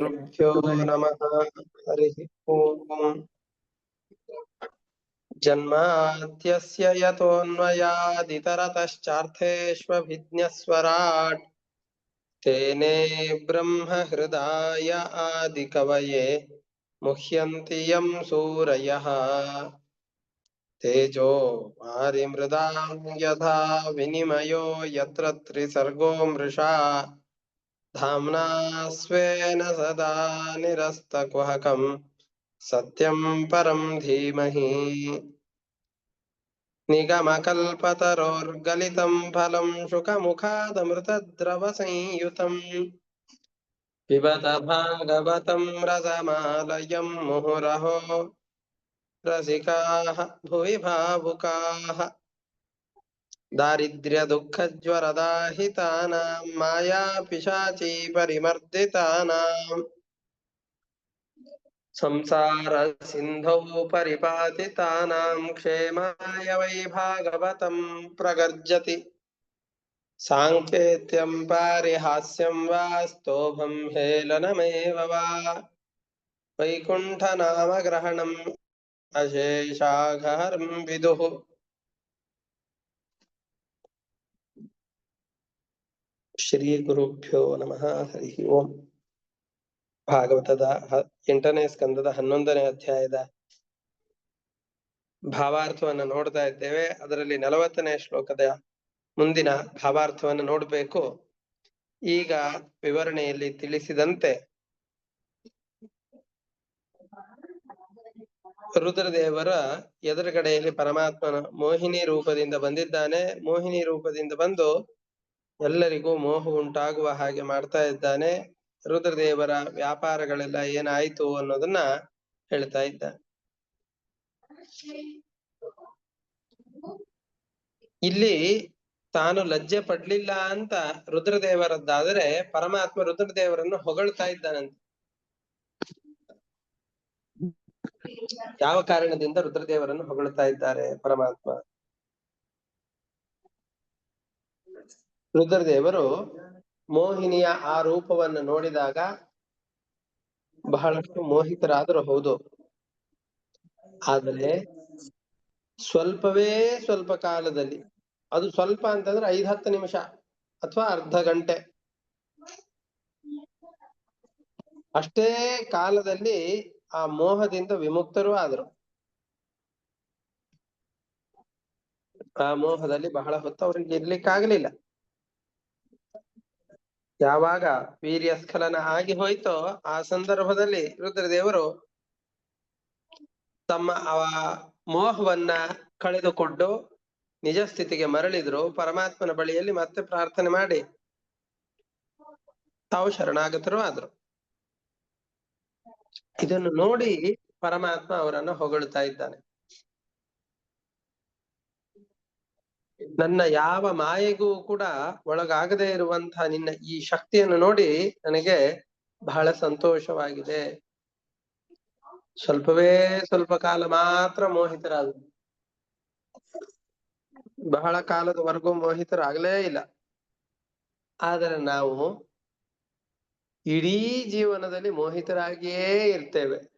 गुरुभ्यो नमः। हरिः ओम्। जन्माद्यस्य यतोऽन्वयादितरतश्चार्थेष्वभिज्ञस्वराट् तेने ब्रह्महृदाय आदिकवये मुह्यन्ति यं सूरयः। तेजो वारिमृदां यथा विनिमयो यत्र त्रिसर्गो मृषा। धाम्ना स्वेन सदा निरस्तकुहकम् सत्यं परं धीमहि। निगमकल्पतरोर्गलितं फलं शुकमुखादमृतद्रवसंयुतम्। पिबत भागवतं रसमालयं मुहुरहो। रसिकाः भुवि भावुकाः दारिद्र्यदुःखज्वरदाहितानां मायापिशाची परिमर्दितानाम् संसारसिन्धौ परिपातितानां क्षेमाय वै भागवतं प्रगर्जति साङ्केत्यं पारिहास्यं वा स्तोभं हेलनमेव वा वैकुण्ठनामग्रहणम् अशेषाघहरं विदुः ಶ್ರೀಗುರುಭ್ಯೋ ನಮಃ. ಹರಿ ಓಂ. ಭಾಗವತದ ಎಂಟನೇ ಸ್ಕಂದದ ಹನ್ನೊಂದನೇ ಅಧ್ಯಾಯದ ಭಾವಾರ್ಥವನ್ನ ನೋಡ್ತಾ ಇದ್ದೇವೆ. ಅದರಲ್ಲಿ ನಲವತ್ತನೇ ಶ್ಲೋಕದ ಮುಂದಿನ ಭಾವಾರ್ಥವನ್ನು ನೋಡ್ಬೇಕು. ಈಗ ವಿವರಣೆಯಲ್ಲಿ ತಿಳಿಸಿದಂತೆ ರುದ್ರದೇವರ ಎದುರುಗಡೆಯಲ್ಲಿ ಪರಮಾತ್ಮನ ಮೋಹಿನಿ ರೂಪದಿಂದ ಬಂದಿದ್ದಾನೆ. ಮೋಹಿನಿ ರೂಪದಿಂದ ಬಂದು ಎಲ್ಲರಿಗೂ ಮೋಹ ಉಂಟಾಗುವ ಹಾಗೆ ಮಾಡ್ತಾ ಇದ್ದಾನೆ. ರುದ್ರದೇವರ ವ್ಯಾಪಾರಗಳೆಲ್ಲ ಏನಾಯ್ತು ಅನ್ನೋದನ್ನ ಹೇಳ್ತಾ ಇದ್ದ. ಇಲ್ಲಿ ತಾನು ಲಜ್ಜೆ ಪಡ್ಲಿಲ್ಲ ಅಂತ ರುದ್ರದೇವರದ್ದಾದರೆ ಪರಮಾತ್ಮ ರುದ್ರದೇವರನ್ನು ಹೊಗಳ್ತಾ ಇದ್ದಾನಂತೆ. ಯಾವ ಕಾರಣದಿಂದ ರುದ್ರದೇವರನ್ನು ಹೊಗಳ್ತಾ ಇದ್ದಾರೆ ಪರಮಾತ್ಮ? ರುದ್ರದೇವರು ಮೋಹಿನಿಯ ಆ ರೂಪವನ್ನು ನೋಡಿದಾಗ ಬಹಳಷ್ಟು ಮೋಹಿತರಾದರೂ ಹೌದು. ಆದರೆ ಸ್ವಲ್ಪವೇ ಸ್ವಲ್ಪ ಕಾಲದಲ್ಲಿ, ಅದು ಸ್ವಲ್ಪ ಅಂತಂದ್ರೆ ಐದ್ ಹತ್ತು ನಿಮಿಷ ಅಥವಾ ಅರ್ಧ ಗಂಟೆ. ಅಷ್ಟೇ ಕಾಲದಲ್ಲಿ ಆ ಮೋಹದಿಂದ ವಿಮುಕ್ತರೂ ಆದರು. ಆ ಮೋಹದಲ್ಲಿ ಬಹಳ ಹೊತ್ತು ಅವ್ರಿಗೆ ಇರ್ಲಿಕ್ಕಾಗಲಿಲ್ಲ. ಯಾವಾಗ ವೀರ್ಯ ಸ್ಖಲನ ಆಗಿ ಹೋಯ್ತೋ ಆ ಸಂದರ್ಭದಲ್ಲಿ ರುದ್ರದೇವರು ತಮ್ಮ ಆ ಮೋಹವನ್ನ ಕಳೆದುಕೊಂಡು ನಿಜ ಸ್ಥಿತಿಗೆ ಮರಳಿದ್ರು. ಪರಮಾತ್ಮನ ಬಳಿಯಲ್ಲಿ ಮತ್ತೆ ಪ್ರಾರ್ಥನೆ ಮಾಡಿ ತಾವು ಶರಣಾಗತರು ಆದ್ರು. ಇದನ್ನು ನೋಡಿ ಪರಮಾತ್ಮ ಅವರನ್ನು ಹೊಗಳುತ್ತಾ ಇದ್ದಾನೆ. ನನ್ನ ಯಾವ ಮಾಯೆಗೂ ಕೂಡ ಒಳಗಾಗದೇ ಇರುವಂತಹ ನಿನ್ನ ಈ ಶಕ್ತಿಯನ್ನು ನೋಡಿ ನನಗೆ ಬಹಳ ಸಂತೋಷವಾಗಿದೆ. ಸ್ವಲ್ಪವೇ ಸ್ವಲ್ಪ ಕಾಲ ಮಾತ್ರ ಮೋಹಿತರಾದ ಬಹಳ ಕಾಲದವರೆಗೂ ಮೋಹಿತರಾಗಲೇ ಇಲ್ಲ. ಆದರೆ ನಾವು ಇಡೀ ಜೀವನದಲ್ಲಿ ಮೋಹಿತರಾಗಿಯೇ ಇರ್ತೇವೆ.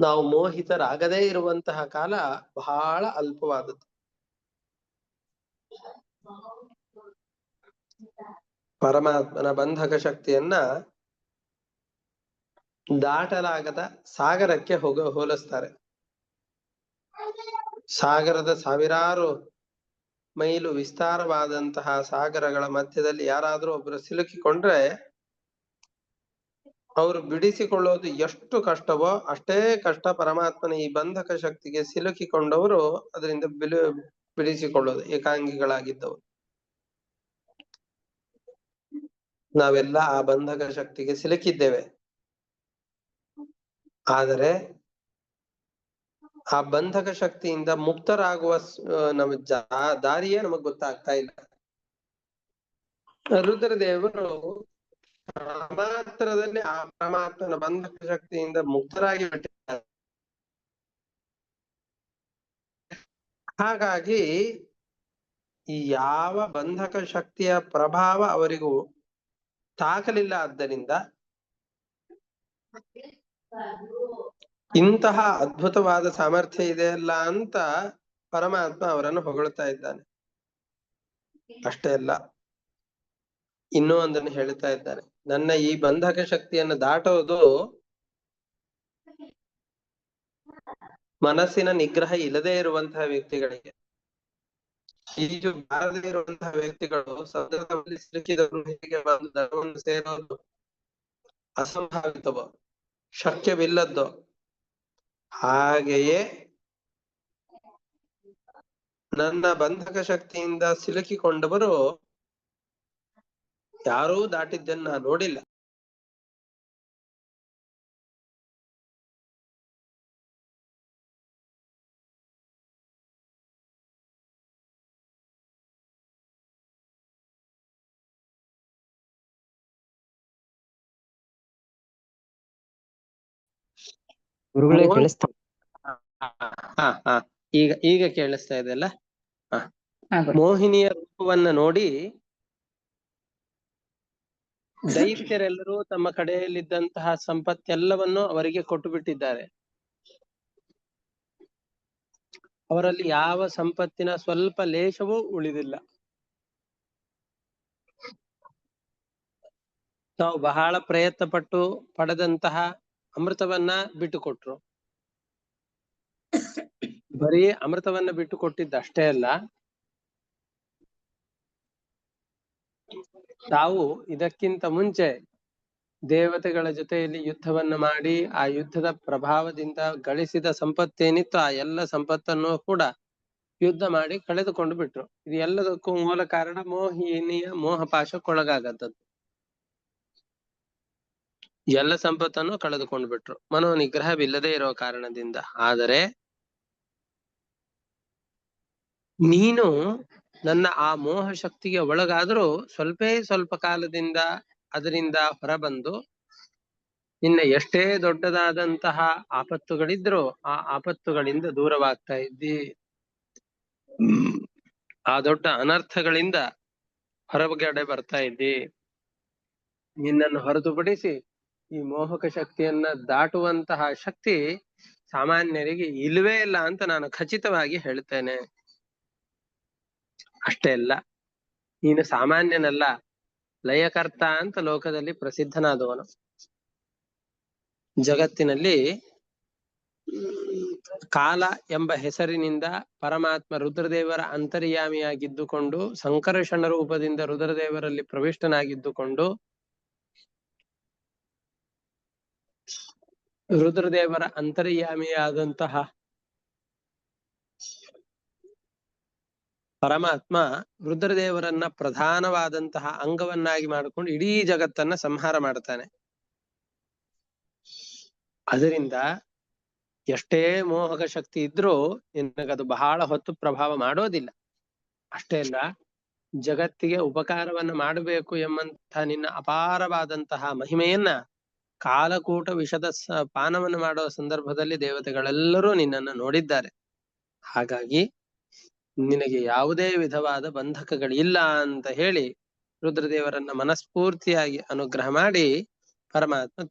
ನಾವು ಮೋಹಿತರಾಗದೇ ಇರುವಂತಹ ಕಾಲ ಬಹಳ ಅಲ್ಪವಾದದ್ದು. ಪರಮಾತ್ಮನ ಬಂಧಕ ಶಕ್ತಿಯನ್ನ ದಾಟಲಾಗದ ಸಾಗರಕ್ಕೆ ಹೋಗ, ಹೋಲಿಸ್ತಾರೆ. ಸಾಗರದ ಸಾವಿರಾರು ಮೈಲು ವಿಸ್ತಾರವಾದಂತಹ ಸಾಗರಗಳ ಮಧ್ಯದಲ್ಲಿ ಯಾರಾದ್ರೂ ಒಬ್ರು ಸಿಲುಕಿಕೊಂಡ್ರೆ ಅವರು ಬಿಡಿಸಿಕೊಳ್ಳೋದು ಎಷ್ಟು ಕಷ್ಟವೋ ಅಷ್ಟೇ ಕಷ್ಟ ಪರಮಾತ್ಮನ ಈ ಬಂಧಕ ಶಕ್ತಿಗೆ ಸಿಲುಕಿಕೊಂಡವರು ಅದರಿಂದ ಬಿಲು ಬಿಡಿಸಿಕೊಳ್ಳೋದು, ಏಕಾಂಗಿಗಳಾಗಿದ್ದವರು. ನಾವೆಲ್ಲ ಆ ಬಂಧಕ ಶಕ್ತಿಗೆ ಸಿಲುಕಿದ್ದೇವೆ. ಆದರೆ ಆ ಬಂಧಕ ಶಕ್ತಿಯಿಂದ ಮುಕ್ತರಾಗುವ ನಮ್ಮ ದಾರಿಯೇ ನಮಗ್ ಗೊತ್ತಾಗ್ತಾ ಇಲ್ಲ. ರುದ್ರದೇವರು ಮಾತ್ರದಲ್ಲಿ ಆ ಪರಮಾತ್ಮನ ಬಂಧಕ ಶಕ್ತಿಯಿಂದ ಮುಕ್ತರಾಗಿ ಬಿಟ್ಟಿದ್ದಾರೆ. ಹಾಗಾಗಿ ಈ ಯಾವ ಬಂಧಕ ಶಕ್ತಿಯ ಪ್ರಭಾವ ಅವರಿಗೂ ತಾಕಲಿಲ್ಲ ಆದ್ದರಿಂದ ಇಂತಹ ಅದ್ಭುತವಾದ ಸಾಮರ್ಥ್ಯ ಇದೆಯಲ್ಲ ಅಂತ ಪರಮಾತ್ಮ ಅವರನ್ನು ಹೊಗಳ್ತಾ ಇದ್ದಾನೆ. ಅಷ್ಟೇ ಅಲ್ಲ, ಇನ್ನೂ ಒಂದನ್ನು ಹೇಳ್ತಾ ಇದ್ದಾನೆ. ನನ್ನ ಈ ಬಂಧಕ ಶಕ್ತಿಯನ್ನು ದಾಟೋದು ಮನಸ್ಸಿನ ನಿಗ್ರಹ ಇಲ್ಲದೆ ಇರುವಂತಹ ವ್ಯಕ್ತಿಗಳಿಗೆ. ಈಜು ಬಾರದೇ ಇರುವಂತಹ ವ್ಯಕ್ತಿಗಳು ಸದನದಲ್ಲಿ ಸಿಲುಕಿದವರು ಹೇಗೆ ಬಂದು ಧರ್ಮವನ್ನು ಸೇರೋದು? ಅಸಂಭಾವಿತವೋ? ಶಕ್ಯವಿಲ್ಲದ್ದು? ಹಾಗೆಯೇ ನನ್ನ ಬಂಧಕ ಶಕ್ತಿಯಿಂದ ಸಿಲುಕಿಕೊಂಡವರು ಯಾರೂ ದಾಟಿದ್ದನ್ನ ನೋಡಿಲ್ಲ. ಗುರುಗಳೇ ಕೇಳಿಸ್ತಾ ಈಗ ಈಗ ಕೇಳಿಸ್ತಾ ಇದೆ ಅಲ್ಲ? ಹಾ, ಮೋಹಿನಿಯ ರೂಪವನ್ನ ನೋಡಿ ದೈತ್ಯರೆಲ್ಲರೂ ತಮ್ಮ ಕಡೆಯಲ್ಲಿದ್ದಂತಹ ಸಂಪತ್ತೆಲ್ಲವನ್ನು ಅವರಿಗೆ ಕೊಟ್ಟು ಬಿಟ್ಟಿದ್ದಾರೆ ಅವರಲ್ಲಿ ಯಾವ ಸಂಪತ್ತಿನ ಸ್ವಲ್ಪ ಲೇಷವೂ ಉಳಿದಿಲ್ಲ. ತಾವು ಬಹಳ ಪ್ರಯತ್ನ ಪಟ್ಟು ಪಡೆದಂತಹ ಅಮೃತವನ್ನ ಬಿಟ್ಟುಕೊಟ್ರು. ಬರೀ ಅಮೃತವನ್ನ ಬಿಟ್ಟು ಕೊಟ್ಟಿದ್ದಷ್ಟೇ ಅಲ್ಲ ತಾವು ಇದಕ್ಕಿಂತ ಮುಂಚೆ ದೇವತೆಗಳ ಜೊತೆಯಲ್ಲಿ ಯುದ್ಧವನ್ನ ಮಾಡಿ ಆ ಯುದ್ಧದ ಪ್ರಭಾವದಿಂದ ಗಳಿಸಿದ ಸಂಪತ್ತೇನಿತ್ತು ಆ ಎಲ್ಲ ಸಂಪತ್ತನ್ನು ಕೂಡ ಯುದ್ಧ ಮಾಡಿ ಕಳೆದುಕೊಂಡು ಬಿಟ್ರು. ಇದು ಎಲ್ಲದಕ್ಕೂ ಮೂಲ ಕಾರಣ ಮೋಹಿನಿಯ ಮೋಹಪಾಶಕ್ಕೊಳಗಾಗದ್ದದ್ದು. ಎಲ್ಲ ಸಂಪತ್ತನ್ನು ಕಳೆದುಕೊಂಡು ಬಿಟ್ರು. ಮನೋ ನಿಗ್ರಹವಿಲ್ಲದೆ ಇರೋ ಕಾರಣದಿಂದ. ಆದರೆ ನೀನು ನನ್ನ ಆ ಮೋಹ ಶಕ್ತಿಗೆ ಒಳಗಾದ್ರೂ ಸ್ವಲ್ಪೇ ಸ್ವಲ್ಪ ಕಾಲದಿಂದ ಅದರಿಂದ ಹೊರಬಂದು ನಿನ್ನ ಎಷ್ಟೇ ದೊಡ್ಡದಾದಂತಹ ಆಪತ್ತುಗಳಿದ್ರು ಆ ಆಪತ್ತುಗಳಿಂದ ದೂರವಾಗ್ತಾ ಇದ್ದಿ. ಆ ದೊಡ್ಡ ಅನರ್ಥಗಳಿಂದ ಹೊರಗಡೆ ಬರ್ತಾ ಇದ್ದಿ. ನಿನ್ನನ್ನು ಹೊರತುಪಡಿಸಿ ಈ ಮೋಹಕ ಶಕ್ತಿಯನ್ನ ದಾಟುವಂತಹ ಶಕ್ತಿ ಸಾಮಾನ್ಯರಿಗೆ ಇಲ್ವೇ ಇಲ್ಲ ಅಂತ ನಾನು ಖಚಿತವಾಗಿ ಹೇಳ್ತೇನೆ. ಅಷ್ಟೇ ಅಲ್ಲ. ನೀನು ಸಾಮಾನ್ಯನಲ್ಲ. ಲಯಕರ್ತ ಅಂತ ಲೋಕದಲ್ಲಿ ಪ್ರಸಿದ್ಧನಾದವನು. ಜಗತ್ತಿನಲ್ಲಿ ಕಾಲ ಎಂಬ ಹೆಸರಿನಿಂದ ಪರಮಾತ್ಮ ರುದ್ರದೇವರ ಅಂತರ್ಯಾಮಿಯಾಗಿದ್ದುಕೊಂಡು ಸಂಕರ್ಷಣ ರೂಪದಿಂದ ರುದ್ರದೇವರಲ್ಲಿ ಪ್ರವಿಷ್ಟನಾಗಿದ್ದುಕೊಂಡು, ರುದ್ರದೇವರ ಅಂತರ್ಯಾಮಿಯಾದಂತಹ ಪರಮಾತ್ಮ ರುದ್ರದೇವರನ್ನ ಪ್ರಧಾನವಾದಂತಹ ಅಂಗವನ್ನಾಗಿ ಮಾಡಿಕೊಂಡು ಇಡೀ ಜಗತ್ತನ್ನ ಸಂಹಾರ ಮಾಡ್ತಾನೆ. ಅದರಿಂದ ಎಷ್ಟೇ ಮೋಹಕ ಶಕ್ತಿ ಇದ್ರೂ ನಿನಗದು ಬಹಳ ಹೊತ್ತು ಪ್ರಭಾವ ಮಾಡೋದಿಲ್ಲ. ಅಷ್ಟೇ ಅಲ್ಲ, ಜಗತ್ತಿಗೆ ಉಪಕಾರವನ್ನ ಮಾಡಬೇಕು ಎಂಬಂತಹ ನಿನ್ನ ಅಪಾರವಾದಂತಹ ಮಹಿಮೆಯನ್ನ ಕಾಲಕೂಟ ವಿಷದ ಪಾನವನ್ನು ಮಾಡುವ ಸಂದರ್ಭದಲ್ಲಿ ದೇವತೆಗಳೆಲ್ಲರೂ ನಿನ್ನನ್ನು ನೋಡಿದ್ದಾರೆ. ಹಾಗಾಗಿ ನಿನಗೆ ಯಾವುದೇ ವಿಧವಾದ ಬಂಧಕಗಳಿಲ್ಲ ಅಂತ ಹೇಳಿ ರುದ್ರದೇವರನ್ನ ಮನಸ್ಫೂರ್ತಿಯಾಗಿ ಅನುಗ್ರಹ ಮಾಡಿ ಪರಮಾತ್ಮ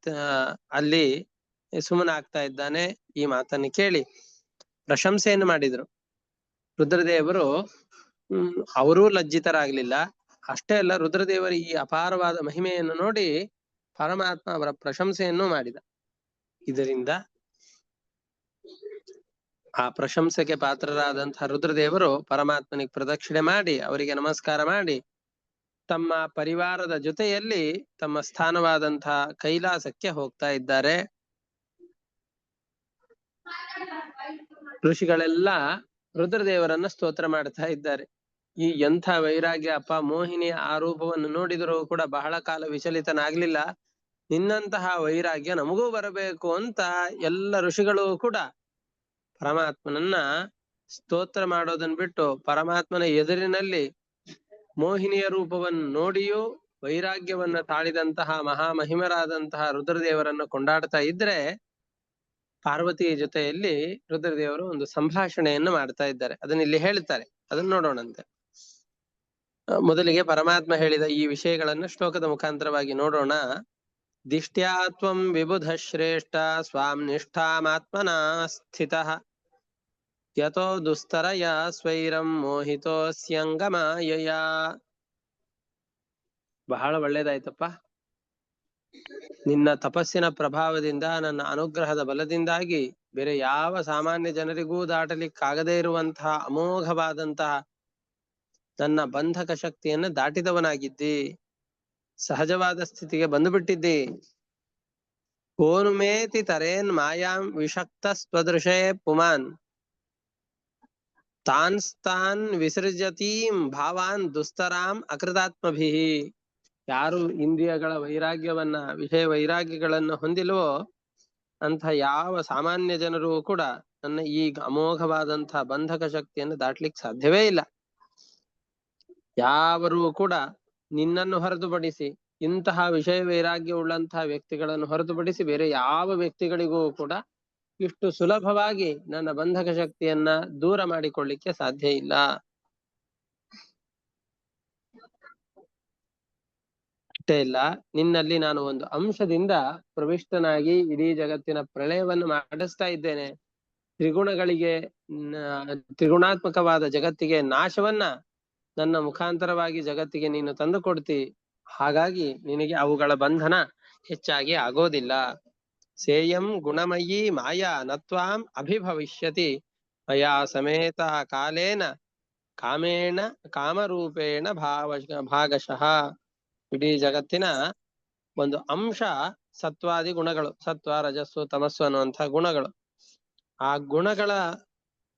ಅಲ್ಲಿ ಸುಮ್ಮನಾಗ್ತಾ ಇದ್ದಾನೆ ಈ ಮಾತನ್ನು ಕೇಳಿ ಪ್ರಶಂಸೆಯನ್ನು ಮಾಡಿದ್ರು. ರುದ್ರದೇವರು, ಹ್ಮ್, ಅವರೂ ಲಜ್ಜಿತರಾಗ್ಲಿಲ್ಲ. ಅಷ್ಟೇ ಅಲ್ಲ, ರುದ್ರದೇವರ ಈ ಅಪಾರವಾದ ಮಹಿಮೆಯನ್ನು ನೋಡಿ ಪರಮಾತ್ಮ ಅವರ ಪ್ರಶಂಸೆಯನ್ನು ಮಾಡಿದ. ಇದರಿಂದ ಆ ಪ್ರಶಂಸೆಗೆ ಪಾತ್ರರಾದಂತಹ ರುದ್ರದೇವರು ಪರಮಾತ್ಮನಿಗೆ ಪ್ರದಕ್ಷಿಣೆ ಮಾಡಿ, ಅವರಿಗೆ ನಮಸ್ಕಾರ ಮಾಡಿ, ತಮ್ಮ ಪರಿವಾರದ ಜೊತೆಯಲ್ಲಿ ತಮ್ಮ ಸ್ಥಾನವಾದಂತಹ ಕೈಲಾಸಕ್ಕೆ ಹೋಗ್ತಾ ಇದ್ದಾರೆ. ಋಷಿಗಳೆಲ್ಲ ರುದ್ರದೇವರನ್ನ ಸ್ತೋತ್ರ ಮಾಡ್ತಾ ಇದ್ದಾರೆ. ಈ ಎಂಥ ವೈರಾಗ್ಯ, ಅಪ್ಪ ಮೋಹಿನಿ ಆ ರೂಪವನ್ನು ನೋಡಿದರೂ ಕೂಡ ಬಹಳ ಕಾಲ ವಿಚಲಿತನಾಗ್ಲಿಲ್ಲ. ನಿನ್ನಂತಹ ವೈರಾಗ್ಯ ನಮಗೂ ಬರಬೇಕು ಅಂತ ಎಲ್ಲ ಋಷಿಗಳು ಕೂಡ ಪರಮಾತ್ಮನನ್ನ ಸ್ತೋತ್ರ ಮಾಡೋದನ್ ಬಿಟ್ಟು ಪರಮಾತ್ಮನ ಎದುರಿನಲ್ಲಿ ಮೋಹಿನಿಯ ರೂಪವನ್ನು ನೋಡಿಯೂ ವೈರಾಗ್ಯವನ್ನ ತಾಳಿದಂತಹ ಮಹಾಮಹಿಮರಾದಂತಹ ರುದ್ರದೇವರನ್ನ ಕೊಂಡಾಡ್ತಾ ಇದ್ರೆ ಪಾರ್ವತಿಯ ಜೊತೆಯಲ್ಲಿ ರುದ್ರದೇವರು ಒಂದು ಸಂಭಾಷಣೆಯನ್ನು ಮಾಡ್ತಾ ಇದ್ದಾರೆ. ಅದನ್ನ ಇಲ್ಲಿ ಹೇಳ್ತಾರೆ. ಅದನ್ನ ನೋಡೋಣಂತೆ. ಮೊದಲಿಗೆ ಪರಮಾತ್ಮ ಹೇಳಿದ ಈ ವಿಷಯಗಳನ್ನು ಶ್ಲೋಕದ ಮುಖಾಂತರವಾಗಿ ನೋಡೋಣ. ದಿಷ್ಟ್ಯಾ ತ್ವಂ ವಿಬುಧ ಶ್ರೇಷ್ಠ ಸ್ವಾಂ ನಿಷ್ಠಾಮಾತ್ಮನ ಸ್ಥಿತಃ ಯತೋ ದುಸ್ತರಯ ಸ್ವೈರಂ ಮೋಹಿತೋಸ್ಯಂಗಮಾಯಯ ಬಹಳ ಒಳ್ಳೇದಾಯ್ತಪ್ಪ. ನಿನ್ನ ತಪಸ್ಸಿನ ಪ್ರಭಾವದಿಂದ, ನನ್ನ ಅನುಗ್ರಹದ ಬಲದಿಂದಾಗಿ ಬೇರೆ ಯಾವ ಸಾಮಾನ್ಯ ಜನರಿಗೂ ದಾಟಲಿಕ್ಕಾಗದೇ ಇರುವಂತಹ ಅಮೋಘವಾದಂತಹ ನನ್ನ ಬಂಧಕ ಶಕ್ತಿಯನ್ನು ದಾಟಿದವನಾಗಿದ್ದಿ. ಸಹಜವಾದ ಸ್ಥಿತಿಗೆ ಬಂದುಬಿಟ್ಟಿದ್ದಿ. ಕೋನುಮೇತಿ ತರೇನ್ ಮಾಯಾಂ ವಿಷಕ್ತ ಸ್ವದೃಶೇ ಪುಮಾನ್ ತಾನ್ಸ್ತಾನ್ ವಿಸರ್ಜತೀಂ ಭಾವಾನ್ ದುಸ್ತರಾಂ ಅಕೃತಾತ್ಮಭಿ. ಯಾರು ಇಂದ್ರಿಯಗಳ ವೈರಾಗ್ಯವನ್ನ, ವಿಷಯ ವೈರಾಗ್ಯಗಳನ್ನ ಹೊಂದಿಲ್ವೋ ಅಂತ ಯಾವ ಸಾಮಾನ್ಯ ಜನರು ಕೂಡ ನನ್ನ ಈ ಅಮೋಘವಾದಂತಹ ಬಂಧಕ ಶಕ್ತಿಯನ್ನು ದಾಟ್ಲಿಕ್ಕೆ ಸಾಧ್ಯವೇ ಇಲ್ಲ. ಯಾವರು ಕೂಡ ನಿನ್ನನ್ನು ಹೊರತುಪಡಿಸಿ ಇಂತಹ ವಿಷಯ ವೈರಾಗ್ಯ ಉಳ್ಳಂತಹ ವ್ಯಕ್ತಿಗಳನ್ನು ಹೊರತುಪಡಿಸಿ ಬೇರೆ ಯಾವ ವ್ಯಕ್ತಿಗಳಿಗೂ ಕೂಡ ಇಷ್ಟು ಸುಲಭವಾಗಿ ನನ್ನ ಬಂಧಕ ಶಕ್ತಿಯನ್ನ ದೂರ ಮಾಡಿಕೊಳ್ಳಿಕ್ಕೆ ಸಾಧ್ಯ ಇಲ್ಲ. ಅಷ್ಟೇ ಇಲ್ಲ, ನಿನ್ನಲ್ಲಿ ನಾನು ಒಂದು ಅಂಶದಿಂದ ಪ್ರವಿಷ್ಟನಾಗಿ ಇಡೀ ಜಗತ್ತಿನ ಪ್ರಳಯವನ್ನು ಮಾಡಿಸ್ತಾ ಇದ್ದೇನೆ. ತ್ರಿಗುಣಗಳಿಗೆ ತ್ರಿಗುಣಾತ್ಮಕವಾದ ಜಗತ್ತಿಗೆ ನಾಶವನ್ನ ನನ್ನ ಮುಖಾಂತರವಾಗಿ ಜಗತ್ತಿಗೆ ನೀನು ತಂದು ಕೊಡ್ತಿ. ಹಾಗಾಗಿ ನಿನಗೆ ಅವುಗಳ ಬಂಧನ ಹೆಚ್ಚಾಗಿ ಆಗೋದಿಲ್ಲ. ಸೇಯಂ ಗುಣಮಯಿ ಮಾಯಾ ನತ್ವಾಂ ಅಭಿಭವಿಷ್ಯತಿ. ಮಯಾ ಸಮೇತ ಕಾಲೇನ ಕಾಮೇಣ ಕಾಮರೂಪೇಣ ಭಾವ ಭಾಗಶಃ. ಇಡೀ ಜಗತ್ತಿನ ಒಂದು ಅಂಶ ಸತ್ವಾದಿ ಗುಣಗಳು. ಸತ್ವ, ರಜಸ್ಸು, ತಮಸ್ಸು ಅನ್ನುವಂತಹ ಗುಣಗಳು. ಆ ಗುಣಗಳ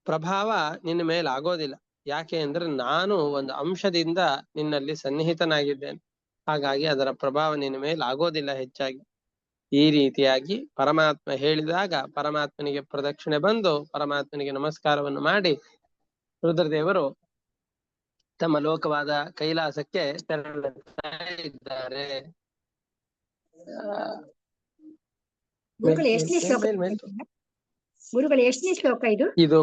ಪ್ರಭಾವ ನಿನ್ನ ಮೇಲೆ ಆಗೋದಿಲ್ಲ ಯಾಕೆ ಅಂದ್ರೆ ನಾನು ಒಂದು ಅಂಶದಿಂದ ನಿನ್ನಲ್ಲಿ ಸನ್ನಿಹಿತನಾಗಿದ್ದೇನೆ. ಹಾಗಾಗಿ ಅದರ ಪ್ರಭಾವ ನಿನ್ನ ಮೇಲೆ ಆಗೋದಿಲ್ಲ ಹೆಚ್ಚಾಗಿ. ಈ ರೀತಿಯಾಗಿ ಪರಮಾತ್ಮ ಹೇಳಿದಾಗ ಪರಮಾತ್ಮನಿಗೆ ಪ್ರದಕ್ಷಿಣೆ ಬಂದು ಪರಮಾತ್ಮನಿಗೆ ನಮಸ್ಕಾರವನ್ನು ಮಾಡಿ ರುದ್ರದೇವರು ತಮ್ಮ ಲೋಕವಾದ ಕೈಲಾಸಕ್ಕೆ ತೆರಳುತ್ತಾ ಇದ್ದಾರೆ ಗುರುಗಳು ಎಷ್ಟನೇ ಶ್ಲೋಕ ಇದು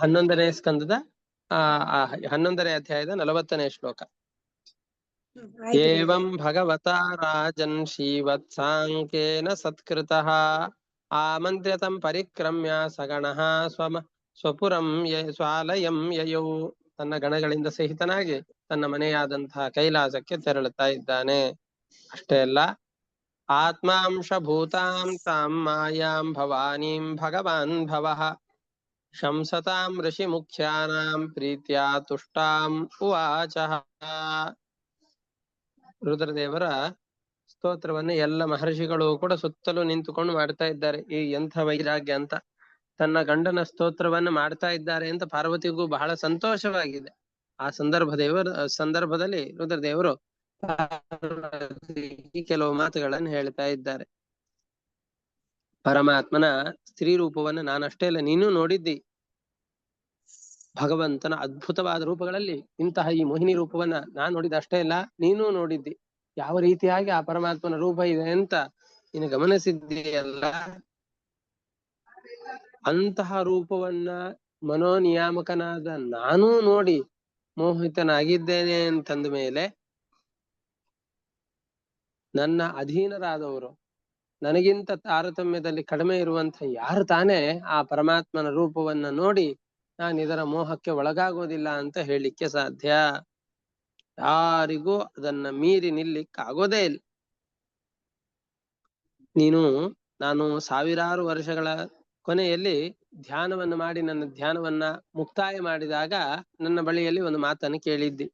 ಹನ್ನೊಂದನೇ ಸ್ಕಂದದ ಆ ಹನ್ನೊಂದನೇ ಅಧ್ಯಾಯದ ನಲವತ್ತನೇ ಶ್ಲೋಕ. ಏವಂ ಭಗವತಾ ರಾಜನ್ ಶ್ರೀವತ್ಸಾಂಕೇನ ಸತ್ಕೃತಃ ಆಮಂತ್ರ್ಯತಂ ಪರಿಕ್ರಮ್ಯ ಸಗಣಃ ಸ್ವಮ ಸ್ವಪುರಂ ಸ್ವಾಲಯಂ ಯಯೌ. ತನ್ನ ಗಣಗಳಿಂದ ಸಹಿತನಾಗಿ ತನ್ನ ಮನೆಯಾದಂತಹ ಕೈಲಾಸಕ್ಕೆ ತೆರಳುತ್ತಾ ಇದ್ದಾನೆ. ಅಷ್ಟೇ ಅಲ್ಲ ಆತ್ಮಾಂಶ ಭೂತಾಂ ತಾಂ ಮಾಯಾಂ ಭವಾನೀಂ ಭಗವಾನ್ ಭವಃ. ಶಂಸತಾಂ ಋಷಿ ಮುಖ್ಯಾನಾಂ ಪ್ರೀತ್ಯಾ ತುಷ್ಟಾಂ ಉವಾಚ ರುದ್ರದೇವರ ಸ್ತೋತ್ರವನ್ನು ಎಲ್ಲ ಮಹರ್ಷಿಗಳು ಕೂಡ ಸುತ್ತಲೂ ನಿಂತುಕೊಂಡು ಮಾಡ್ತಾ ಇದ್ದಾರೆ, ಈ ಎಂಥ ವೈರಾಗ್ಯ ಅಂತ. ತನ್ನ ಗಂಡನ ಸ್ತೋತ್ರವನ್ನು ಮಾಡ್ತಾ ಇದ್ದಾರೆ ಅಂತ ಪಾರ್ವತಿಗೂ ಬಹಳ ಸಂತೋಷವಾಗಿದೆ. ಆ ಸಂದರ್ಭ ದೇವರ, ಸಂದರ್ಭದಲ್ಲಿ ರುದ್ರದೇವರು ಕೆಲವು ಮಾತುಗಳನ್ನು ಹೇಳ್ತಾ ಇದ್ದಾರೆ. ಪರಮಾತ್ಮನ ಸ್ತ್ರೀ ರೂಪವನ್ನ ನಾನಷ್ಟೇ ಅಲ್ಲ ನೀನು ನೋಡಿದ್ದಿ. ಭಗವಂತನ ಅದ್ಭುತವಾದ ರೂಪಗಳಲ್ಲಿ ಇಂತಹ ಈ ಮೋಹಿನಿ ರೂಪವನ್ನ ನಾನ್ ನೋಡಿದ ಅಷ್ಟೇ ಅಲ್ಲ ನೀನು ನೋಡಿದ್ದಿ. ಯಾವ ರೀತಿಯಾಗಿ ಆ ಪರಮಾತ್ಮನ ರೂಪ ಇದೆ ಅಂತ ನೀನು ಗಮನಿಸಿದ್ದೀಯಲ್ಲ? ಅಂತಹ ರೂಪವನ್ನ ಮನೋನಿಯಾಮಕನಾದ ನಾನೂ ನೋಡಿ ಮೋಹಿತನಾಗಿದ್ದೇನೆ ಅಂತಂದ ಮೇಲೆ ನನ್ನ ಅಧೀನರಾದವರು ನನಗಿಂತ ತಾರತಮ್ಯದಲ್ಲಿ ಕಡಿಮೆ ಇರುವಂತ ಯಾರು ತಾನೇ ಆ ಪರಮಾತ್ಮನ ರೂಪವನ್ನ ನೋಡಿ ನಾನು ಇದರ ಮೋಹಕ್ಕೆ ಒಳಗಾಗೋದಿಲ್ಲ ಅಂತ ಹೇಳಲಿಕ್ಕೆ ಸಾಧ್ಯ? ಯಾರಿಗೂ ಅದನ್ನ ಮೀರಿ ನಿಲ್ಲಿಕ್ ಆಗೋದೇ ಇಲ್ಲ. ನೀನು, ನಾನು ಸಾವಿರಾರು ವರ್ಷಗಳ ಕೊನೆಯಲ್ಲಿ ಧ್ಯಾನವನ್ನು ಮಾಡಿ ನನ್ನ ಧ್ಯಾನವನ್ನ ಮುಕ್ತಾಯ ಮಾಡಿದಾಗ ನನ್ನ ಬಳಿಯಲ್ಲಿ ಒಂದು ಮಾತನ್ನು ಕೇಳಿದ್ದಿ.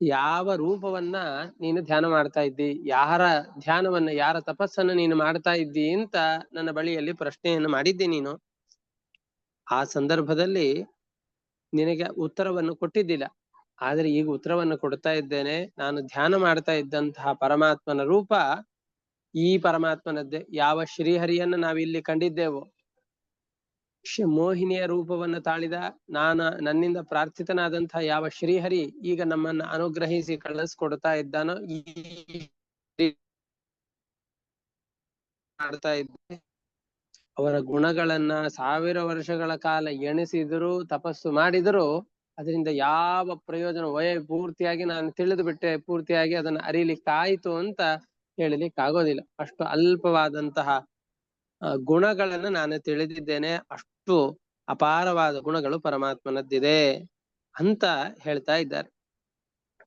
ಯಾವ ರೂಪವನ್ನ ನೀನು ಧ್ಯಾನ ಮಾಡ್ತಾ ಇದ್ದಿ? ಯಾರ ಧ್ಯಾನವನ್ನ, ಯಾರ ತಪಸ್ಸನ್ನು ನೀನು ಮಾಡ್ತಾ ಇದ್ದಿ ಅಂತ ನನ್ನ ಬಳಿಯಲ್ಲಿ ಪ್ರಶ್ನೆಯನ್ನು ಮಾಡಿದ್ದಿ ನೀನು. ಆ ಸಂದರ್ಭದಲ್ಲಿ ನಿನಗೆ ಉತ್ತರವನ್ನು ಕೊಟ್ಟಿದ್ದಿಲ್ಲ. ಆದ್ರೆ ಈಗ ಉತ್ತರವನ್ನು ಕೊಡ್ತಾ ಇದ್ದೇನೆ. ನಾನು ಧ್ಯಾನ ಮಾಡ್ತಾ ಇದ್ದಂತಹ ಪರಮಾತ್ಮನ ರೂಪ ಈ ಪರಮಾತ್ಮನದ್ದೇ. ಯಾವ ಶ್ರೀಹರಿಯನ್ನ ನಾವಿಲ್ಲಿ ಕಂಡಿದ್ದೇವೋ ಮೋಹಿನಿಯ ರೂಪವನ್ನು ತಾಳಿದ ನಾನ ನನ್ನಿಂದ ಪ್ರಾರ್ಥಿತನಾದಂತಹ ಯಾವ ಶ್ರೀಹರಿ ಈಗ ನಮ್ಮನ್ನ ಅನುಗ್ರಹಿಸಿ ಕಳಿಸ್ಕೊಡ್ತಾ ಇದ್ದಾನೋ ಮಾಡ್ತಾ ಇದ್ದೆ ಅವರ ಗುಣಗಳನ್ನ ಸಾವಿರ ವರ್ಷಗಳ ಕಾಲ ಎಣಿಸಿದ್ರು, ತಪಸ್ಸು ಮಾಡಿದ್ರು, ಅದರಿಂದ ಯಾವ ಪ್ರಯೋಜನ ವಯ ಪೂರ್ತಿಯಾಗಿ ನಾನು ತಿಳಿದು ಬಿಟ್ಟೆ, ಪೂರ್ತಿಯಾಗಿ ಅದನ್ನ ಅರಿಲಿಕ್ಕಾಯ್ತು ಅಂತ ಹೇಳಲಿಕ್ಕೆ ಆಗೋದಿಲ್ಲ ಅಷ್ಟು ಅಲ್ಪವಾದಂತಹ ಗುಣಗಳನ್ನ ನಾನು ತಿಳಿದಿದ್ದೇನೆ. ಅಷ್ಟು ಅಪಾರವಾದ ಗುಣಗಳು ಪರಮಾತ್ಮನದ್ದಿದೆ ಅಂತ ಹೇಳ್ತಾ ಇದ್ದಾರೆ.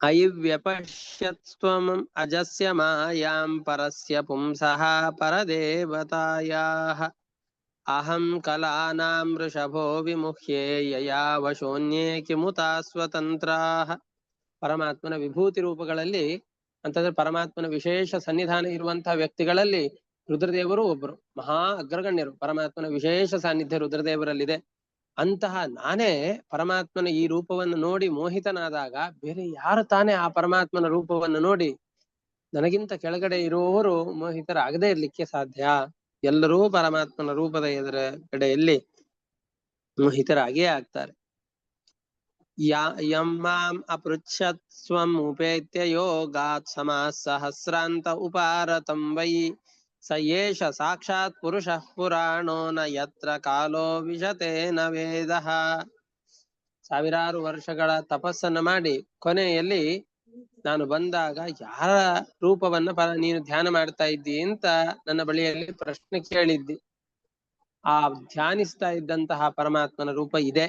ಐವ್ಯಪಶ್ಯತ್ವಂ ಅಜಸ್ಯ ಮಾಯಾಂ ಪರಸ್ಯ ಪುಂಸಃ ಪರದೇವತಾಯಾಹ. ಅಹಂ ಕಲಾನಾಂ ವೃಷಭೋ ವಿಮುಹ್ಯೇ ಯಯಾವಶೋನ್ಯೇ ಕಿಮುತಾ ಸ್ವತಂತ್ರ ಪರಮಾತ್ಮನ ವಿಭೂತಿ ರೂಪಗಳಲ್ಲಿ, ಅಂತಂದ್ರೆ ಪರಮಾತ್ಮನ ವಿಶೇಷ ಸನ್ನಿಧಾನ ಇರುವಂತಹ ವ್ಯಕ್ತಿಗಳಲ್ಲಿ ರುದ್ರದೇವರು ಒಬ್ಬರು, ಮಹಾ ಅಗ್ರಗಣ್ಯರು. ಪರಮಾತ್ಮನ ವಿಶೇಷ ಸಾನ್ನಿಧ್ಯ ರುದ್ರದೇವರಲ್ಲಿದೆ. ಅಂತಹ ನಾನೇ ಪರಮಾತ್ಮನ ಈ ರೂಪವನ್ನು ನೋಡಿ ಮೋಹಿತನಾದಾಗ ಬೇರೆ ಯಾರು ತಾನೇ ಆ ಪರಮಾತ್ಮನ ರೂಪವನ್ನು ನೋಡಿ ನನಗಿಂತ ಕೆಳಗಡೆ ಇರುವವರು ಮೋಹಿತರಾಗದೇ ಇರ್ಲಿಕ್ಕೆ ಸಾಧ್ಯ? ಎಲ್ಲರೂ ಪರಮಾತ್ಮನ ರೂಪದ ಎದುರ ಕಡೆಯಲ್ಲಿ ಮೋಹಿತರಾಗಿಯೇ ಆಗ್ತಾರೆ. ಯಾ, ಯಂ ಅಪೃಚ್ಛತ್ ಸ್ವಂ ಉಪೇತ್ಯ ಯೋಗಾತ್ ಸಮಾಸ್ ಸಹಸ್ರಾಂತ ಉಪಾರತಂ ವೈ ಸ ಏಷ ಸಾಕ್ಷಾತ್ ಪುರುಷಃ ಪುರಾಣೋ ನ ಯತ್ರ ಕಾಲೋ ವಿಶತೆ ನ ವೇದಃ ಸಾವಿರಾರು ವರ್ಷಗಳ ತಪಸ್ಸನ್ನ ಮಾಡಿ ಕೊನೆಯಲ್ಲಿ ನಾನು ಬಂದಾಗ ಯಾರ ರೂಪವನ್ನ ನೀನು ಧ್ಯಾನ ಮಾಡ್ತಾ ಇದ್ದಿ ಅಂತ ನನ್ನ ಬಳಿಯಲ್ಲಿ ಪ್ರಶ್ನೆ ಕೇಳಿದ್ದಿ. ಆ ಧ್ಯಾನಿಸ್ತಾ ಇದ್ದಂತಹ ಪರಮಾತ್ಮನ ರೂಪ ಇದೆ.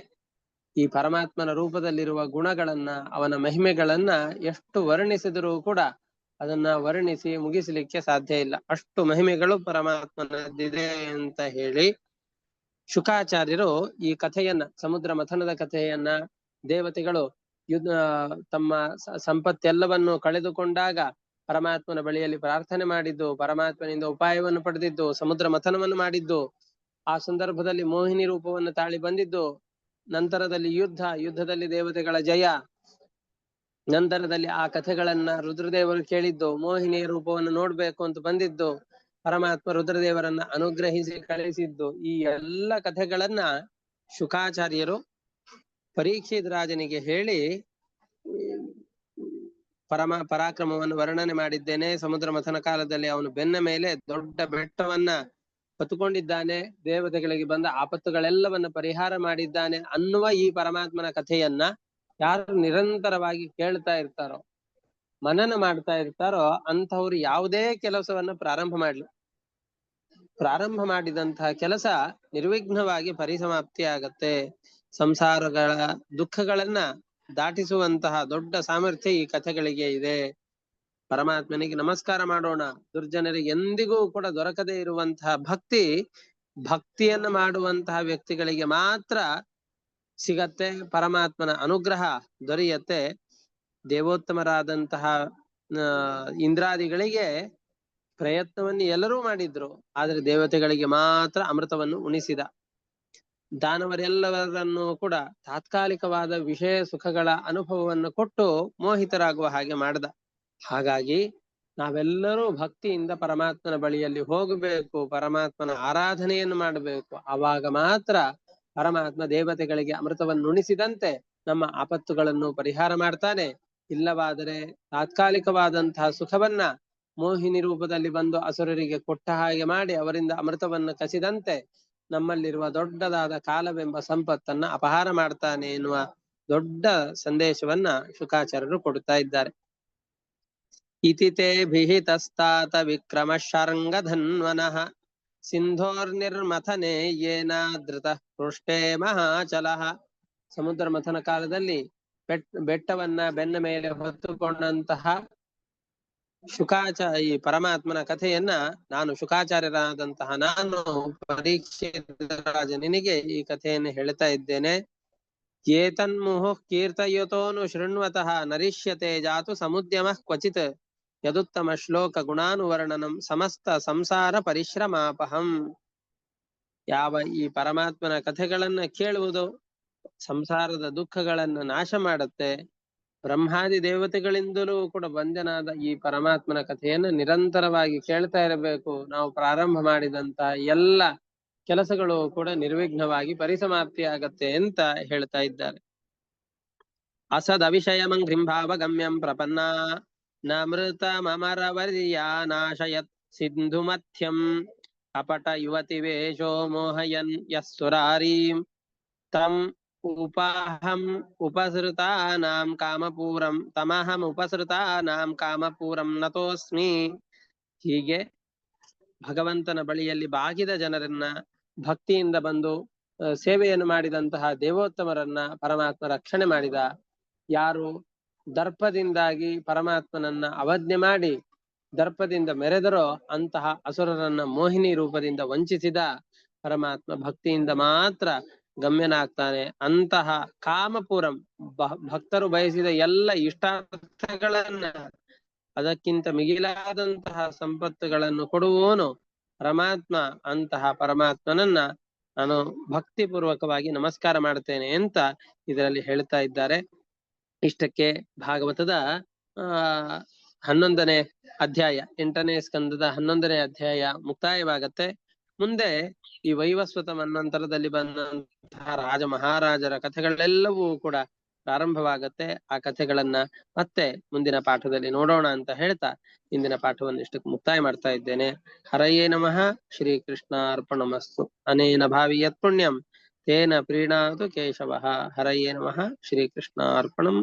ಈ ಪರಮಾತ್ಮನ ರೂಪದಲ್ಲಿರುವ ಗುಣಗಳನ್ನ, ಅವನ ಮಹಿಮೆಗಳನ್ನ ಎಷ್ಟು ವರ್ಣಿಸಿದರೂ ಕೂಡ ಅದನ್ನ ವರ್ಣಿಸಿ ಮುಗಿಸಲಿಕ್ಕೆ ಸಾಧ್ಯ ಇಲ್ಲ. ಅಷ್ಟು ಮಹಿಮೆಗಳು ಪರಮಾತ್ಮನದ್ದಿದೆ ಅಂತ ಹೇಳಿ ಶುಕಾಚಾರ್ಯರು ಈ ಕಥೆಯನ್ನ, ಸಮುದ್ರ ಮಥನದ ಕಥೆಯನ್ನ, ದೇವತೆಗಳು ಯುದ್ಧ ತಮ್ಮ ಸಂಪತ್ತೆಲ್ಲವನ್ನು ಕಳೆದುಕೊಂಡಾಗ ಪರಮಾತ್ಮನ ಬಳಿಯಲ್ಲಿ ಪ್ರಾರ್ಥನೆ ಮಾಡಿದ್ದು, ಪರಮಾತ್ಮನಿಂದ ಉಪಾಯವನ್ನು ಪಡೆದಿದ್ದು, ಸಮುದ್ರ ಮಥನವನ್ನು ಮಾಡಿದ್ದು, ಆ ಸಂದರ್ಭದಲ್ಲಿ ಮೋಹಿನಿ ರೂಪವನ್ನು ತಾಳಿ ಬಂದಿದ್ದು, ನಂತರದಲ್ಲಿ ಯುದ್ಧ, ಯುದ್ಧದಲ್ಲಿ ದೇವತೆಗಳ ಜಯ ನಂತರದಲ್ಲಿ ಆ ಕಥೆಗಳನ್ನ ರುದ್ರದೇವರು ಕೇಳಿದ್ದು, ಮೋಹಿನಿಯ ರೂಪವನ್ನು ನೋಡ್ಬೇಕು ಅಂತ ಬಂದಿದ್ದು, ಪರಮಾತ್ಮ ರುದ್ರದೇವರನ್ನ ಅನುಗ್ರಹಿಸಿ ಕಳಿಸಿದ್ದು, ಈ ಎಲ್ಲ ಕಥೆಗಳನ್ನ ಶುಕಾಚಾರ್ಯರು ಪರೀಕ್ಷಿತ್ ರಾಜನಿಗೆ ಹೇಳಿ, ಪರಮ ಪರಾಕ್ರಮವನ್ನು ವರ್ಣನೆ ಮಾಡಿದ್ದೇನೆ. ಸಮುದ್ರ ಮಥನ ಕಾಲದಲ್ಲಿ ಅವನು ಬೆನ್ನ ಮೇಲೆ ದೊಡ್ಡ ಬೆಟ್ಟವನ್ನ ಹೊತ್ತುಕೊಂಡಿದ್ದಾನೆ. ದೇವತೆಗಳಿಗೆ ಬಂದ ಆಪತ್ತುಗಳೆಲ್ಲವನ್ನ ಪರಿಹಾರ ಮಾಡಿದ್ದಾನೆ ಅನ್ನುವ ಈ ಪರಮಾತ್ಮನ ಕಥೆಯನ್ನ ಯಾರು ನಿರಂತರವಾಗಿ ಕೇಳ್ತಾ ಇರ್ತಾರೋ, ಮನನ ಮಾಡ್ತಾ ಇರ್ತಾರೋ, ಅಂಥವ್ರು ಯಾವುದೇ ಕೆಲಸವನ್ನ ಪ್ರಾರಂಭ ಮಾಡ್ಲಿ. ಪ್ರಾರಂಭ ಮಾಡಿದಂತಹ ಕೆಲಸ ನಿರ್ವಿಘ್ನವಾಗಿ ಪರಿಸಮಾಪ್ತಿ ಆಗತ್ತೆ. ಸಂಸಾರಗಳ ದುಃಖಗಳನ್ನ ದಾಟಿಸುವಂತಹ ದೊಡ್ಡ ಸಾಮರ್ಥ್ಯ ಈ ಕಥೆಗಳಿಗೆ ಇದೆ. ಪರಮಾತ್ಮನಿಗೆ ನಮಸ್ಕಾರ ಮಾಡೋಣ. ದುರ್ಜನರಿಗೆ ಎಂದಿಗೂ ಕೂಡ ದೊರಕದೇ ಇರುವಂತಹ ಭಕ್ತಿ, ಭಕ್ತಿಯನ್ನ ಮಾಡುವಂತಹ ವ್ಯಕ್ತಿಗಳಿಗೆ ಮಾತ್ರ ಸಿಗತ್ತೆ, ಪರಮಾತ್ಮನ ಅನುಗ್ರಹ ದೊರೆಯತ್ತೆ. ದೇವೋತ್ತಮರಾದಂತಹ ಇಂದ್ರಾದಿಗಳಿಗೆ ಪ್ರಯತ್ನವನ್ನು ಎಲ್ಲರೂ ಮಾಡಿದ್ರು. ಆದ್ರೆ ದೇವತೆಗಳಿಗೆ ಮಾತ್ರ ಅಮೃತವನ್ನು ಉಣಿಸಿದ. ದಾನವರೆಲ್ಲವರನ್ನು ಕೂಡ ತಾತ್ಕಾಲಿಕವಾದ ವಿಷಯ ಸುಖಗಳ ಅನುಭವವನ್ನು ಕೊಟ್ಟು ಮೋಹಿತರಾಗುವ ಹಾಗೆ ಮಾಡ್ದ. ಹಾಗಾಗಿ ನಾವೆಲ್ಲರೂ ಭಕ್ತಿಯಿಂದ ಪರಮಾತ್ಮನ ಬಳಿಯಲ್ಲಿ ಹೋಗಬೇಕು, ಪರಮಾತ್ಮನ ಆರಾಧನೆಯನ್ನು ಮಾಡಬೇಕು. ಆವಾಗ ಮಾತ್ರ ಪರಮಾತ್ಮ ದೇವತೆಗಳಿಗೆ ಅಮೃತವನ್ನು ಉಣಿಸಿದಂತೆ ನಮ್ಮ ಆಪತ್ತುಗಳನ್ನು ಪರಿಹಾರ ಮಾಡ್ತಾನೆ. ಇಲ್ಲವಾದರೆ ತಾತ್ಕಾಲಿಕವಾದಂತಹ ಸುಖವನ್ನ ಮೋಹಿನಿ ರೂಪದಲ್ಲಿ ಬಂದು ಅಸುರರಿಗೆ ಕೊಟ್ಟ ಹಾಗೆ ಮಾಡಿ ಅವರಿಂದ ಅಮೃತವನ್ನು ಕಸಿದಂತೆ ನಮ್ಮಲ್ಲಿರುವ ದೊಡ್ಡದಾದ ಕಾಲವೆಂಬ ಸಂಪತ್ತನ್ನ ಅಪಹಾರ ಮಾಡ್ತಾನೆ ಎನ್ನುವ ದೊಡ್ಡ ಸಂದೇಶವನ್ನ ಶುಕಾಚಾರ್ಯರು ಕೊಡುತ್ತಾ ಇದ್ದಾರೆ. ಇತಿ ತೇ ಭಿಹಿತಸ್ತಾತ ವಿಕ್ರಮ ಶರ್ಂಗಧನ್ವನಃ ಸಿಂಧೋರ್ನಿರ್ಮಥನೆ ಏನಾ ಧೃತ ಪೃಷ್ಠೇ ಮಹಾಚಲಃ. ಸಮುದ್ರ ಮಥನ ಕಾಲದಲ್ಲಿ ಬೆಟ್ ಬೆಟ್ಟವನ್ನ ಬೆನ್ನ ಮೇಲೆ ಹೊತ್ತುಕೊಂಡಂತಹ ಶುಕಾಚ, ಈ ಪರಮಾತ್ಮನ ಕಥೆಯನ್ನ ನಾನು ಶುಕಾಚಾರ್ಯರಾದಂತಹ ನಾನು ಪರೀಕ್ಷಿತ ನಿನಗೆ ಈ ಕಥೆಯನ್ನು ಹೇಳ್ತಾ ಇದ್ದೇನೆ. ಏತನ್ಮುಹು ಕೀರ್ತಯತೋನು ಶೃಣ್ವತಃ ನರಿಷ್ಯತೆ ಜಾತು ಸಮುದ್ಯಮ ಕ್ವಚಿತ್. ಯದುತ್ತಮ ಶ್ಲೋಕ ಗುಣಾನುವರ್ಣನಂ ಸಮಸ್ತ ಸಂಸಾರ ಪರಿಶ್ರಮಾಪಹಂ ಯಾವ ಈ ಪರಮಾತ್ಮನ ಕಥೆಗಳನ್ನ ಕೇಳುವುದು ಸಂಸಾರದ ದುಃಖಗಳನ್ನ ನಾಶ ಮಾಡುತ್ತೆ, ಬ್ರಹ್ಮಾದಿ ದೇವತೆಗಳಿಂದಲೂ ಕೂಡ ಬಂಧನಾದ ಈ ಪರಮಾತ್ಮನ ಕಥೆಯನ್ನ ನಿರಂತರವಾಗಿ ಕೇಳ್ತಾ ಇರಬೇಕು, ನಾವು ಪ್ರಾರಂಭ ಮಾಡಿದಂತ ಎಲ್ಲ ಕೆಲಸಗಳು ಕೂಡ ನಿರ್ವಿಘ್ನವಾಗಿ ಪರಿಸಮಾಪ್ತಿ ಆಗತ್ತೆ ಅಂತ ಹೇಳ್ತಾ ಇದ್ದಾರೆ. ಅಸದ್ ಅವಿಷಯಮಂ ಗೃಂಭಾವಗಮ್ಯಂ ಪ್ರಪನ್ನ ನಮೃತ ಮಮರವರ್ಯ ನಾಶಯತ್ ಮಥ್ಯಂ ಅಪಟ ಯುವತಿ ವೇಷೋ ಮೋಹಯನ್ ಯಸ್ಸುರಾರೀಂ. ತಂ ಉಪಾಹಂ ಉಪಸೃತಾನಾಂ ಕಾಮಪೂರಂ ತಮಹಂ ಉಪಸೃತಾನಾಂ ಕಾಮಪೂರಂ ನತೋಸ್ಮಿ. ಹೀಗೆ ಭಗವಂತನ ಬಳಿಯಲ್ಲಿ ಬಾಗಿದ ಜನರನ್ನ ಭಕ್ತಿಯಿಂದ ಬಂದು ಸೇವೆಯನ್ನು ಮಾಡಿದಂತಹ ದೇವೋತ್ತಮರನ್ನ ಪರಮಾತ್ಮ ರಕ್ಷಣೆ ಮಾಡಿದ ಯಾರು? ದರ್ಪದಿಂದಾಗಿ ಪರಮಾತ್ಮನನ್ನ ಅವಜ್ಞೆ ಮಾಡಿ ದರ್ಪದಿಂದ ಮೆರೆದರೋ ಅಂತಹ ಅಸುರರನ್ನ ಮೋಹಿನಿ ರೂಪದಿಂದ ವಂಚಿಸಿದ ಪರಮಾತ್ಮ ಭಕ್ತಿಯಿಂದ ಮಾತ್ರ ಗಮ್ಯನಾಗ್ತಾನೆ. ಅಂತಹ ಕಾಮಪುರಂ ಭಕ್ತರು ಬಯಸಿದ ಎಲ್ಲ ಇಷ್ಟಾರ್ಥಗಳನ್ನ ಅದಕ್ಕಿಂತ ಮಿಗಿಲಾದಂತಹ ಸಂಪತ್ತುಗಳನ್ನು ಕೊಡುವವನು ಪರಮಾತ್ಮ. ಅಂತಹ ಪರಮಾತ್ಮನನ್ನ ನಾನು ಭಕ್ತಿ ಪೂರ್ವಕವಾಗಿ ನಮಸ್ಕಾರ ಮಾಡ್ತೇನೆ ಅಂತ ಇದರಲ್ಲಿ ಹೇಳ್ತಾ ಇದ್ದಾರೆ. ಇಷ್ಟಕ್ಕೆ ಭಾಗವತದ, ಆ, ಹನ್ನೊಂದನೇ ಅಧ್ಯಾಯ, ಎಂಟನೇ ಸ್ಕಂದದ ಹನ್ನೊಂದನೇ ಅಧ್ಯಾಯ ಮುಕ್ತಾಯವಾಗತ್ತೆ. ಮುಂದೆ ಈ ವೈವಸ್ವತ ಮನ್ವಂತರದಲ್ಲಿ ಬಂದಂತಹ ರಾಜ ಮಹಾರಾಜರ ಕಥೆಗಳೆಲ್ಲವೂ ಕೂಡ ಪ್ರಾರಂಭವಾಗತ್ತೆ. ಆ ಕಥೆಗಳನ್ನ ಮತ್ತೆ ಮುಂದಿನ ಪಾಠದಲ್ಲಿ ನೋಡೋಣ ಅಂತ ಹೇಳ್ತಾ ಇಂದಿನ ಪಾಠವನ್ನು ಇಷ್ಟಕ್ಕೆ ಮುಕ್ತಾಯ ಮಾಡ್ತಾ ಇದ್ದೇನೆ. ಹರಯೇ ನಮಃ ಶ್ರೀ ಕೃಷ್ಣಾರ್ಪಣಮಸ್ತು ಅನೇನ ಭಾವಿ ಯತ್ಪುಣ್ಯಂ, ತೇನ ಪ್ರೀಣಾದು ಕೇಶವ. ಹರಯೇ ನಮಃ ಶ್ರೀ ಕೃಷ್ಣಾರ್ಪಣಂ